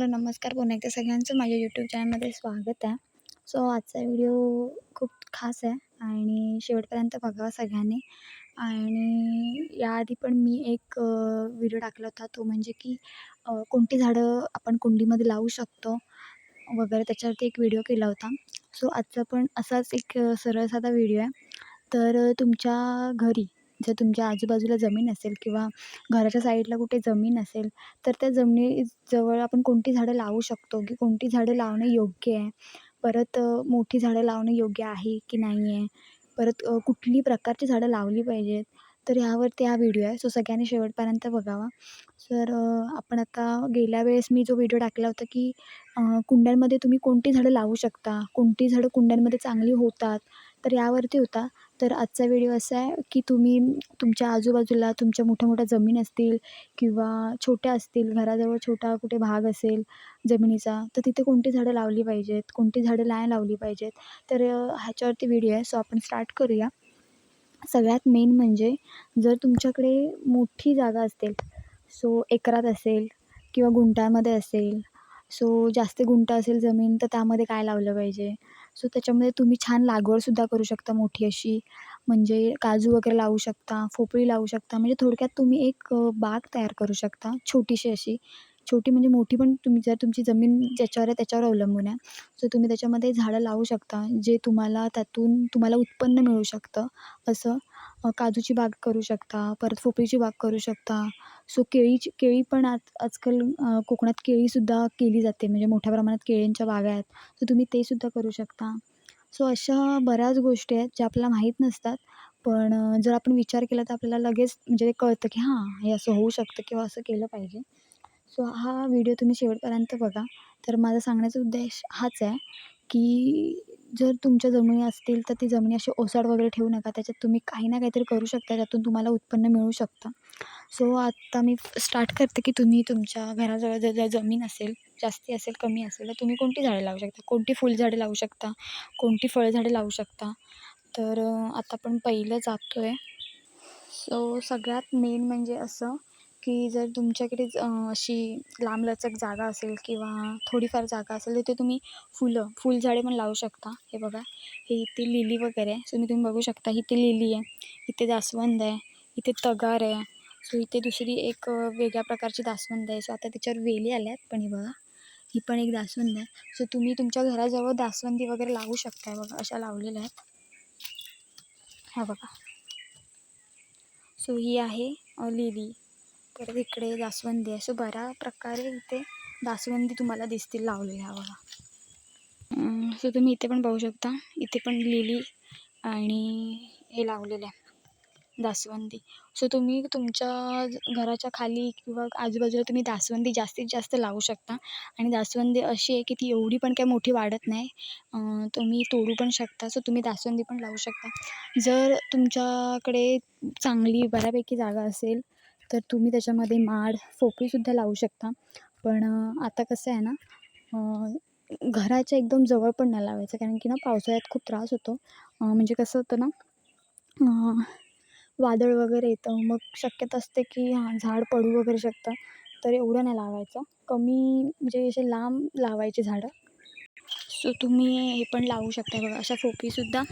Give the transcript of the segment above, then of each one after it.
Hello नमस्कार पुन्हा एकदा सगळ्यांचं. माझ्या यूट्यूब चॅनलमध्ये स्वागत आहे. सो आजचा व्हिडिओ खूप खास आहे आणि शेवटपर्यंत बघावा सगळ्यांनी. आणि याआधी पण मी एक व्हिडिओ टाकला होता. तो म्हणजे की कोणती झाडं आपण कुंडीमध्ये लावू शकतो वगैरे त्याच्यावरती एक व्हिडिओ केला होता. सो आजचा पण असाच एक सरळ साधा व्हिडिओ आहे. तर तुमच्या घरी जर तुमच्या आजूबाजूला जमीन असेल किंवा घराच्या साईडला कुठे जमीन असेल तर त्या जमिनीजवळ आपण कोणती झाडं लावू शकतो? की कोणती झाडं लावणे योग्य आहे? परत मोठी झाडं लावणे योग्य आहे की नाही आहे परत कुठली प्रकारची झाडं लावली पाहिजेत? तर ह्यावरती हा व्हिडिओ आहे. सो सगळ्यांनी शेवटपर्यंत बघावा. तर आपण आता गेल्या वेळेस मी जो व्हिडिओ टाकला होता की कुंड्यांमध्ये तुम्ही कोणती झाडं लावू शकता? कोणती झाडं कुंड्यांमध्ये चांगली होतात? तर यावरती होता. तर आजचा व्हिडिओ असा आहे की तुम्ही तुमच्या आजूबाजूला तुमच्या मोठ्या मोठ्या जमीन असतील किंवा छोट्या असतील घराजवळ छोटा कुठे भाग असेल जमिनीचा तर तिथे कोणती झाडं लावली पाहिजेत कोणती झाडं नाही लावली पाहिजेत. तर ह्याच्यावरती व्हिडिओ आहे सो आपण स्टार्ट करूया. सगळ्यात मेन म्हणजे जर तुमच्याकडे मोठी जागा असेल सो एकरात असेल किंवा गुंठ्यामध्ये असेल सो जास्त गुंठा असेल जमीन तर त्यामध्ये काय लावलं पाहिजे? सो त्याच्यामध्ये तुम्ही छान लागवडसुद्धा करू शकता मोठी अशी. म्हणजे काजू वगैरे लावू शकता पोपळी लावू शकता. म्हणजे थोडक्यात तुम्ही एक बाग तयार करू शकता छोटीशी अशी. छोटी म्हणजे मोठी पण तुम्ही जर तुमची जमीन ज्याच्यावर आहे त्याच्यावर अवलंबून आहे. सो तुम्ही त्याच्यामध्ये झाडं लावू शकता जे तुम्हाला त्यातून तुम्हाला उत्पन्न मिळू शकतं असं. काजूची बाग करू शकता परत पोपळीची बाग करू शकता. सो केळीची केळी पण आज आजकाल कोकणात केळीसुद्धा केली जाते. म्हणजे मोठ्या प्रमाणात केळींच्या बागा आहेत. सो तुम्ही ते सुद्धा करू शकता. सो अशा बऱ्याच गोष्टी आहेत ज्या आपल्याला माहीत नसतात. पण जर आपण विचार केला तर आपल्याला लगेच म्हणजे ते कळतं की हां हे असं होऊ शकतं किंवा असं केलं पाहिजे. सो हा व्हिडिओ तुम्ही शेवटपर्यंत बघा. तर माझा सांगण्याचा उद्देश हाच आहे की जर तुमच्या जमिनी असतील तर ती जमिनी अशी ओसाड वगैरे ठेवू नका. त्याच्यात तुम्ही काही ना काहीतरी करू शकता त्यातून तुम्हाला उत्पन्न मिळू शकतं. सो आत्ता मी स्टार्ट करते की तुम्ही तुमच्या घराजवळ जर जर जमीन असेल जास्ती असेल कमी असेल तर तुम्ही कोणती झाडे लावू शकता? कोणती फुलझाडे लावू शकता? कोणती फळझाडे लावू शकता? तर आता आपण पहिलं जातो आहे सो सगळ्यात मेन म्हणजे असं की जर तुमच्याकडे अशी लांबलचक जागा असेल किंवा थोडीफार जागा असेल तिथे तुम्ही फुलं फुलझाडे पण लावू शकता. हे बघा हे इथे लिली वगैरे आहे. सो मी तुम्ही बघू शकता इथे लिली आहे इथे जास्वंद आहे इथे तगार आहे. सो इथे दुसरी एक वेगळ्या प्रकारची जास्वंद आहे. सो आता त्याच्यावर वेली आल्या आहेत पण हे बघा ही पण एक जास्वंद आहे. सो तुम्ही तुमच्या घराजवळ जास्वंदी वगैरे लावू शकता बघा अशा लावलेल्या आहेत. ह्या बघा. सो ही आहे लिली. परत इकडे जास्वंदी आहे. सो बऱ्या प्रकारे इथे जास्वंदी तुम्हाला दिसतील लावलेल्या बघा. सो तुम्ही इथे पण बघू शकता. इथे पण लिली आणि हे लावलेलं आहे. जास्वंदी. सो तुम्ही तुमच्या घराच्या खाली किंवा आजूबाजूला तुम्ही जास्वंदी जास्तीत जास्त लावू शकता. आणि जास्वंदी अशी आहे की ती एवढी पण काही मोठी वाढत नाही. तुम्ही तोडू पण शकता. सो तुम्ही जास्वंदी पण लावू शकता. जर तुमच्याकडे चांगली बऱ्यापैकी जागा असेल तर तुम्ही त्याच्यामध्ये माड पोपळीसुद्धा लावू शकता. पण आता कसं आहे ना घराच्या एकदम जवळ पण नाही लावायचं. कारण की ना पावसाळ्यात खूप त्रास होतो. म्हणजे कसं होतं ना वादळ वगैरे येतं. मग शक्यता असते की हां झाड पडू वगैरे शकतं. तर एवढं नाही लावायचं. कमी म्हणजे असे लांब लावायचे झाडं. सो तुम्ही हे पण लावू शकता बघा. अशा फोकीसुद्धा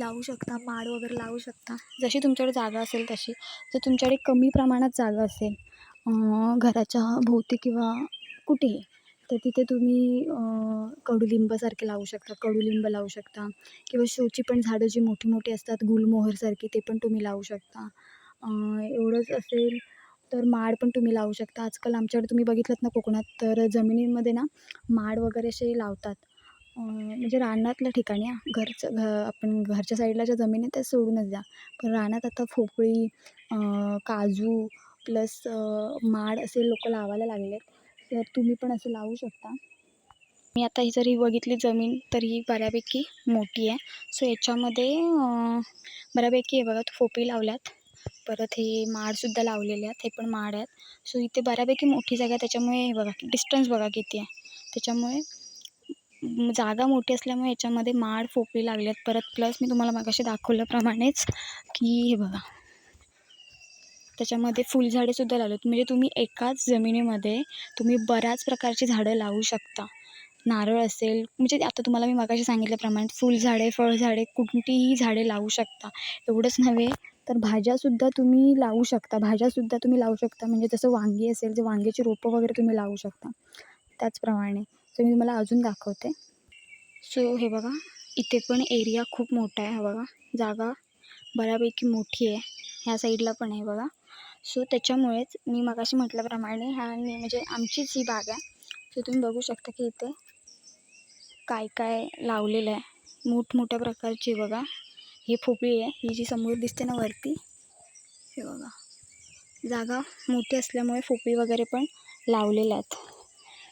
लावू शकता माड वगैरे लावू शकता. जशी तुमच्याकडे जागा असेल तशी. जर तुमच्याकडे कमी प्रमाणात जागा असेल घराच्या भोवती किंवा कुठेही तर तिथे तुम्ही कडुलिंबासारखे लावू शकता कडुलिंब लावू शकता किंवा शोची पण झाडं जी मोठी मोठी असतात गुलमोहरसारखी ते पण तुम्ही लावू शकता. एवढंच असेल तर माड पण तुम्ही लावू शकता. आजकाल आमच्याकडे तुम्ही बघितलं ना कोकणात तर जमिनीमध्ये ना माड वगैरे असे लावतात. म्हणजे रानातल्या ठिकाणी हां घरचं घ आपण घरच्या साईडला ज्या जमीन आहे त्या सोडूनच द्या. पण रानात आता पोपळी काजू प्लस माड असे लोक लावायला लागले आहेत. तर तुम्ही पण असं लावू शकता. मी आता ही जरी बघितली जमीन तर ही बऱ्यापैकी मोठी आहे. सो याच्यामध्ये बऱ्यापैकी हे बघा पोपळी लावल्यात. परत हे माडसुद्धा लावलेले आहेत. हे पण माड आहेत. सो इथे बऱ्यापैकी मोठी जागा आहे. त्याच्यामुळे हे बघा डिस्टन्स बघा किती आहे. त्याच्यामुळे जागा मोठी असल्यामुळे याच्यामध्ये माड पोपळी लागली आहेत. परत प्लस मी तुम्हाला मगाशी दाखवल्याप्रमाणेच की हे बघा. त्याच्यामध्ये फुलझाडेसुद्धा लावलेत म्हणजे तुम्ही एकाच जमिनीमध्ये तुम्ही बऱ्याच प्रकारची झाडं लावू शकता. नारळ असेल म्हणजे आता तुम्हाला मी मगाशी सांगितल्याप्रमाणे फुलझाडे फळझाडे कोणतीही झाडे लावू शकता. एवढंच नव्हे तर भाज्यासुद्धा तुम्ही लावू शकता. भाज्यासुद्धा तुम्ही लावू शकता. म्हणजे जसं वांगी असेल जे वांग्याची रोपं वगैरे तुम्ही लावू शकता. त्याचप्रमाणे तर मी तुम्हाला अजून दाखवते. सो हे बघा इथे पण एरिया खूप मोठा आहे हा बघा. जागा बऱ्यापैकी मोठी आहे. ह्या साईडला पण आहे बघा. सो त्याच्यामुळेच मी मगाशी म्हटल्याप्रमाणे ह्या म्हणजे आमचीच ही बाग आहे. सो तुम्ही बघू शकता की इथे काय काय लावलेलं आहे. मोठमोठ्या प्रकारची बघा. ही फोपळी आहे. ही जी समोर दिसते ना वरती हे बघा. जागा मोठी असल्यामुळे फोपळी वगैरे पण लावलेल्या आहेत.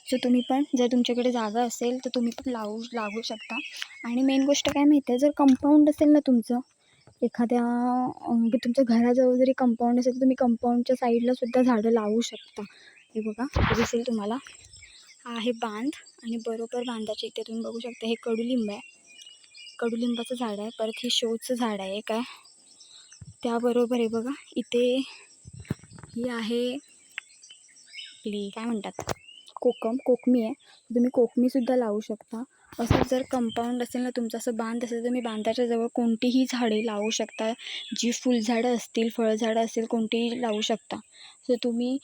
सो तुम्ही पण जर तुमच्याकडे जागा असेल तर तुम्ही पण लावू लागू शकता. आणि मेन गोष्ट काय माहिती आहे? जर कंपाऊंड असेल ना तुमचं एखाद्या म्हणजे तुमच्या घराजवळ जरी कंपाऊंड असेल तर तुम्ही कंपाऊंडच्या साईडला सुद्धा झाडं लावू शकता. हे बघा दिसेल तुम्हाला. हा आहे बांध आणि बरोबर बांधाच्या इथे तुम्ही बघू शकता हे कडुलिंब आहे. कडुलिंबाचं झाड आहे परत हे शोचं झाड आहे काय त्याबरोबर आहे बघा इथे ही आहे आपली काय म्हणतात? कोकम कोकमी आहे. तुम्ही कोकमीसुद्धा लावू शकता. असं जर कंपाऊंड असेल ना तुमचं असं बांध असेल तर तुम्ही बांधाच्या जवळ कोणतीही झाडे लावू शकता. जी फुलझाडं असतील फळझाडं असतील कोणतीही लावू शकता. सो तुम्ही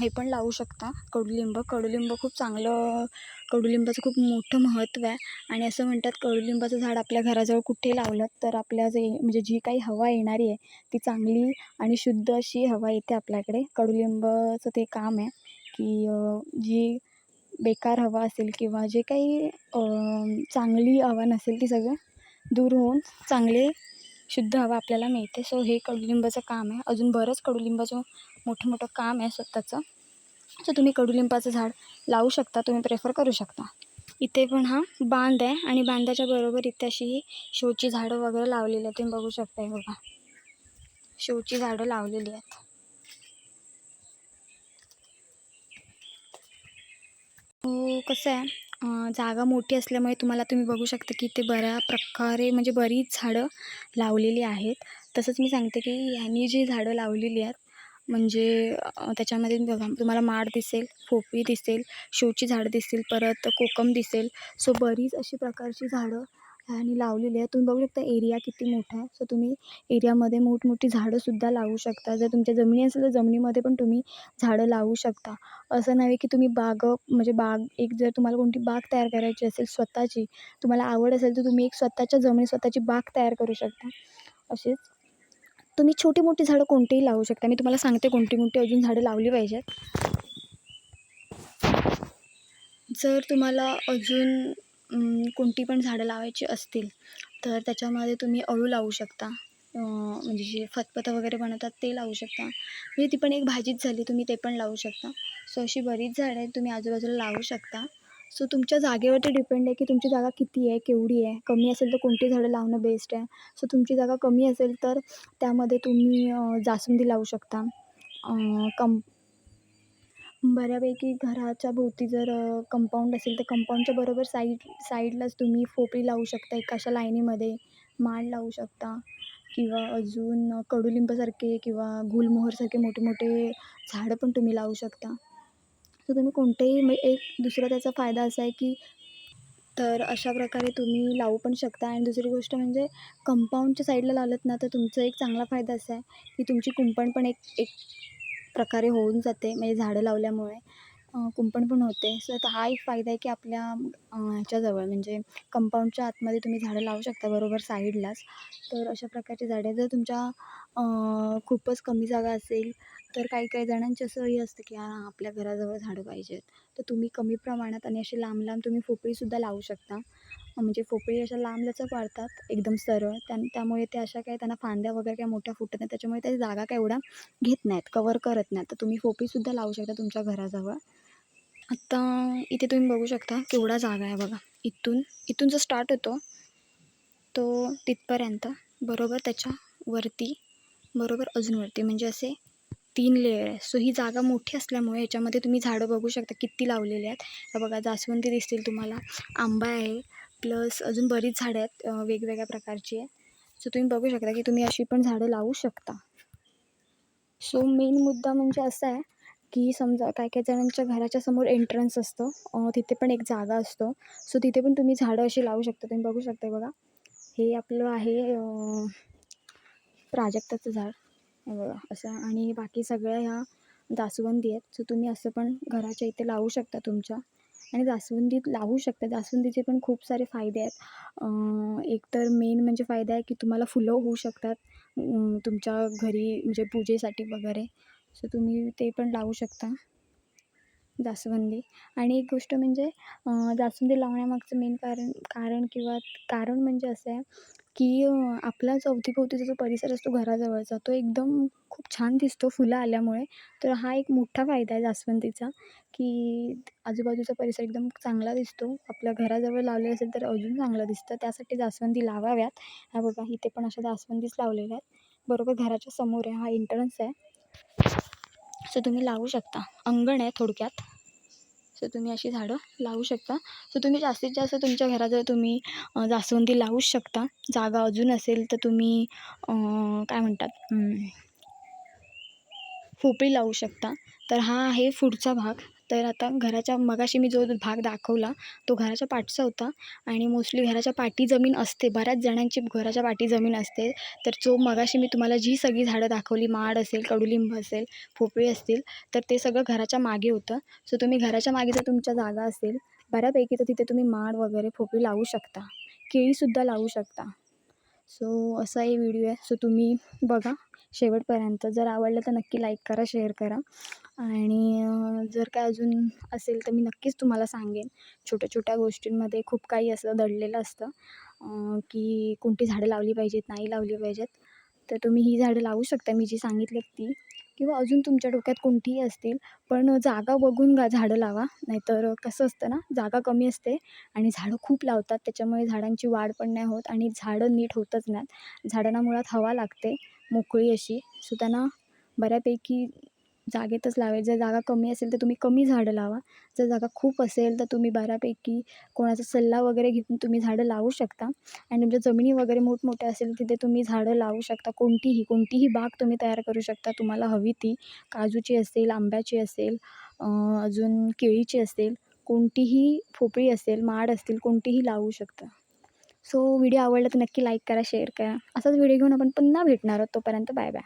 हे पण लावू शकता. कडुलिंब. कडुलिंब खूप चांगलं कडुलिंबाचं खूप मोठं महत्त्व आहे. आणि असं म्हणतात कडुलिंबाचं झाड आपल्या घराजवळ कुठे लावलं तर आपल्या जे म्हणजे जी काही हवा येणारी आहे ती चांगली आणि शुद्ध अशी हवा येते आपल्याकडे. कडुलिंबाचं ते काम आहे. की जी बेकार हवा असेल किंवा जे काही चांगली हवा नसेल ती सगळं दूर होऊन चांगले शुद्ध हवा आपल्याला मिळते. सो हे कडुलिंबाचं काम आहे. अजून बरंच कडुलिंबाचं मोठं मोठं काम आहे स्वतःचं. सो तुम्ही कडुलिंबाचं झाड लावू शकता. तुम्ही प्रेफर करू शकता. इथे पण हा बांध आहे आणि बांधाच्या बरोबर इथे अशी ही शोची झाडं वगैरे लावलेली आहेत. तुम्ही बघू शकता बघा. शोची झाडं लावलेली आहेत. हो कसं आहे जागा मोठी असल्यामुळे तुम्हाला तुम्ही बघू शकता की ते बऱ्या प्रकारे म्हणजे बरीच झाडं लावलेली आहेत. तसंच मी सांगते की ह्यांनी जी झाडं लावलेली आहेत म्हणजे त्याच्यामध्ये बघा तुम्हाला माड दिसेल पोपई दिसेल शोची झाडं दिसतील परत कोकम दिसेल सो बरीच अशी प्रकारची झाडं आणि लावलेली आहे तुम्ही बघू शकता एरिया किती मोठा आहे. सो तुम्ही एरियामध्ये मोठमोठी झाडंसुद्धा लावू शकता. जर तुमच्या जमिनी असेल तर जमिनीमध्ये पण तुम्ही झाडं लावू शकता. असं नाही की तुम्ही बाग म्हणजे बाग एक जर तुम्हाला कोणती बाग तयार करायची असेल स्वतःची तुम्हाला आवड असेल तर तुम्ही एक स्वतःच्या जमिनीत स्वतःची बाग तयार करू शकता. असेच. तुम्ही छोटी मोठी झाडं कोणतीही लावू शकता. मी तुम्हाला सांगते कोणती कोणती अजून झाडं लावली पाहिजेत. जर तुम्हाला अजून कोणती पण झाडं लावायची असतील तर त्याच्यामध्ये तुम्ही अळू लावू शकता. म्हणजे जे फतफतं वगैरे बनवतात ते लावू शकता. म्हणजे ती पण एक भाजीच झाली तुम्ही ते पण लावू शकता. सो अशी बरीच झाडं आहेत तुम्ही आजूबाजूला लावू शकता. सो तुमच्या जागेवरती डिपेंड आहे की तुमची जागा किती आहे केवढी आहे. कमी असेल तर कोणती झाडं लावणं बेस्ट आहे. सो तुमची जागा कमी असेल तर त्यामध्ये तुम्ही जास्वंदी लावू शकता. कम बऱ्यापैकी घराच्या भोवती जर कंपाऊंड असेल तर कंपाऊंडच्या बरोबर साईड साईडलाच तुम्ही पोपळी लावू शकता एक अशा लाईनीमध्ये माड लावू शकता. किंवा अजून कडुलिंबासारखे किंवा गुलमोहरसारखे मोठे मोठे झाडं पण तुम्ही लावू शकता. तर तुम्ही कोणतेही म्हणजे एक दुसरा त्याचा फायदा असा आहे की तर अशा प्रकारे तुम्ही लावू पण शकता. आणि दुसरी गोष्ट म्हणजे कंपाऊंडच्या साईडला लावलं ना तर तुमचा एक चांगला फायदा असा आहे की तुमची कुंपण पण एक एक प्रकारे होऊन जाते. म्हणजे झाडं लावल्यामुळे कुंपण पण होते. सो आता हा एक फायदा आहे की आपल्या ह्याच्याजवळ म्हणजे कंपाऊंडच्या आतमध्ये तुम्ही झाडं लावू शकता बरोबर साईडलाच. तर अशा प्रकारची झाडे जर तुमच्या खूपच कमी जागा असेल तर काही काही जणांची असं हे असतं की हां आपल्या घराजवळ झाडं पाहिजेत. तर तुम्ही कमी प्रमाणात आणि असे लांब लांब तुम्ही पोपळीसुद्धा लावू शकता. म्हणजे पोपळी अशा लांबलचक वाढतात एकदम सरळ. त्या त्यामुळे ते अशा काही त्यांना फांद्या वगैरे काही मोठ्या फुटत नाही त्याच्यामुळे त्या जागा काय एवढा घेत नाहीत कवर करत नाहीत. तर तुम्ही पोपळीसुद्धा लावू शकता तुमच्या घराजवळ. आत्ता इथे तुम्ही बघू शकता केवढा जागा आहे बघा. इथून इथून जो स्टार्ट होतो तो तिथपर्यंत बरोबर त्याच्या वरती बरोबर अजून वरती. म्हणजे असे तीन लेअर आहे सो ही जागा मोठी असल्यामुळे याच्यामध्ये तुम्ही झाडं बघू शकता किती लावलेली आहेत. बघा जास्वंदी दिसतील तुम्हाला. आंबा आहे प्लस अजून बरीच झाडं आहेत वेगवेगळ्या प्रकारची आहे सो तुम्ही बघू शकता की तुम्ही अशी पण झाडं लावू शकता. सो मेन मुद्दा म्हणजे असा आहे की समजा काय काय जणांच्या घराच्या समोर एंट्रन्स असतं तिथे पण एक जागा असतो. सो तिथे पण तुम्ही झाडं अशी लावू शकता. तुम्ही बघू शकता बघा. हे आपलं आहे प्राजक्ताचं झाड. बघा असं आणि बाकी सगळ्या ह्या जास्वंदी आहेत. सो तुम्ही असं पण घराच्या इथे लावू शकता तुमच्या. आणि जास्वंदीत लावू शकता. जास्वंदीचे पण खूप सारे फायदे आहेत. एक तर मेन म्हणजे फायदा आहे की तुम्हाला फुलं होऊ शकतात. तुमच्या घरी म्हणजे पूजेसाठी वगैरे. सो तुम्ही ते पण लावू शकता. जास्वंदी. आणि एक गोष्ट म्हणजे जास्वंदी लावण्यामागचं मेन कारण कारण किंवा कारण म्हणजे असं आहे की आपला जो अवतीभोवतीचा जो परिसर असतो घराजवळचा तो एकदम खूप छान दिसतो फुलं आल्यामुळे. तर हा एक मोठा फायदा आहे जास्वंदीचा की आजूबाजूचा परिसर एकदम चांगला दिसतो. आपल्या घराजवळ लावले असेल तर अजून चांगलं दिसतं. त्यासाठी जास्वंदी लावाव्यात. हा बघा इथे पण अशा जास्वंदीच लावलेल्या आहेत. बरोबर घराच्या समोर आहे. हा एंट्रन्स आहे. सो तुम्ही लावू शकता. अंगण आहे थोडक्यात. सो तुम्ही अशी झाडं लावू शकता. सो तुम्ही जास्तीत जास्त तुमच्या घरात जर तुम्ही जास्वंदी लावूच शकता. जागा अजून असेल तर तुम्ही काय म्हणतात? पोपळी लावू शकता. तर हा आहे पुढचा भाग. तर आता घराच्या मगाशी मी जो भाग दाखवला तो घराच्या पाठचा होता. आणि मोस्टली घराच्या पाठी जमीन असते. बऱ्याच जणांची घराच्या पाठी जमीन असते. तर जो मगाशी मी तुम्हाला जी सगळी झाडं दाखवली माड असेल कडुलिंब असेल पोपळी असतील तर ते सगळं घराच्या मागे होतं. सो तुम्ही घराच्या मागे जर तुमच्या जागा असेल बऱ्यापैकी तर तिथे तुम्ही माड वगैरे फोपळी लावू शकता. केळीसुद्धा लावू शकता. सो असा हे व्हिडिओ आहे. सो तुम्ही बघा. शेवटपर्यंत जर आवडलं तर नक्की लाईक करा शेअर करा. आणि जर काय अजून असेल तर मी नक्कीच तुम्हाला सांगेन. छोट्या छोट्या गोष्टींमध्ये खूप काही असं दडलेलं असतं. की कोणती झाडं लावली पाहिजेत नाही लावली पाहिजेत. तर तुम्ही ही झाडं लावू शकता. मी जी सांगितली ती. किंवा अजून तुमच्या डोक्यात कोणतीही असतील पण जागा बघून गा झाडं लावा. नाहीतर कसं असतं ना जागा कमी असते आणि झाडं खूप लावतात. त्याच्यामुळे झाडांची वाढ पण नाही होत आणि झाडं नीट होतच नाहीत. झाडांना मुळात हवा लागते मोकळी अशी. सो त्यांना बऱ्यापैकी जागेतच लावेल जर जागा कमी असेल तर तुम्ही कमी झाडं लावा. जर जागा खूप असेल तर तुम्ही बऱ्यापैकी कोणाचा सल्ला वगैरे घेऊन तुम्ही झाडं लावू शकता. आणि तुमच्या जमिनी वगैरे मोठमोठ्या असेल तिथे तुम्ही झाडं लावू शकता. कोणतीही कोणतीही बाग तुम्ही तयार करू शकता. तुम्हाला हवी ती काजूची असेल आंब्याची असेल अजून केळीची असेल कोणतीही फोपळी असेल माड असतील कोणतीही लावू शकता. सो व्हिडिओ आवडला तर नक्की लाईक करा शेअर करा. असाच व्हिडिओ घेऊन आपण पुन्हा भेटणार आहोत. तोपर्यंत बाय बाय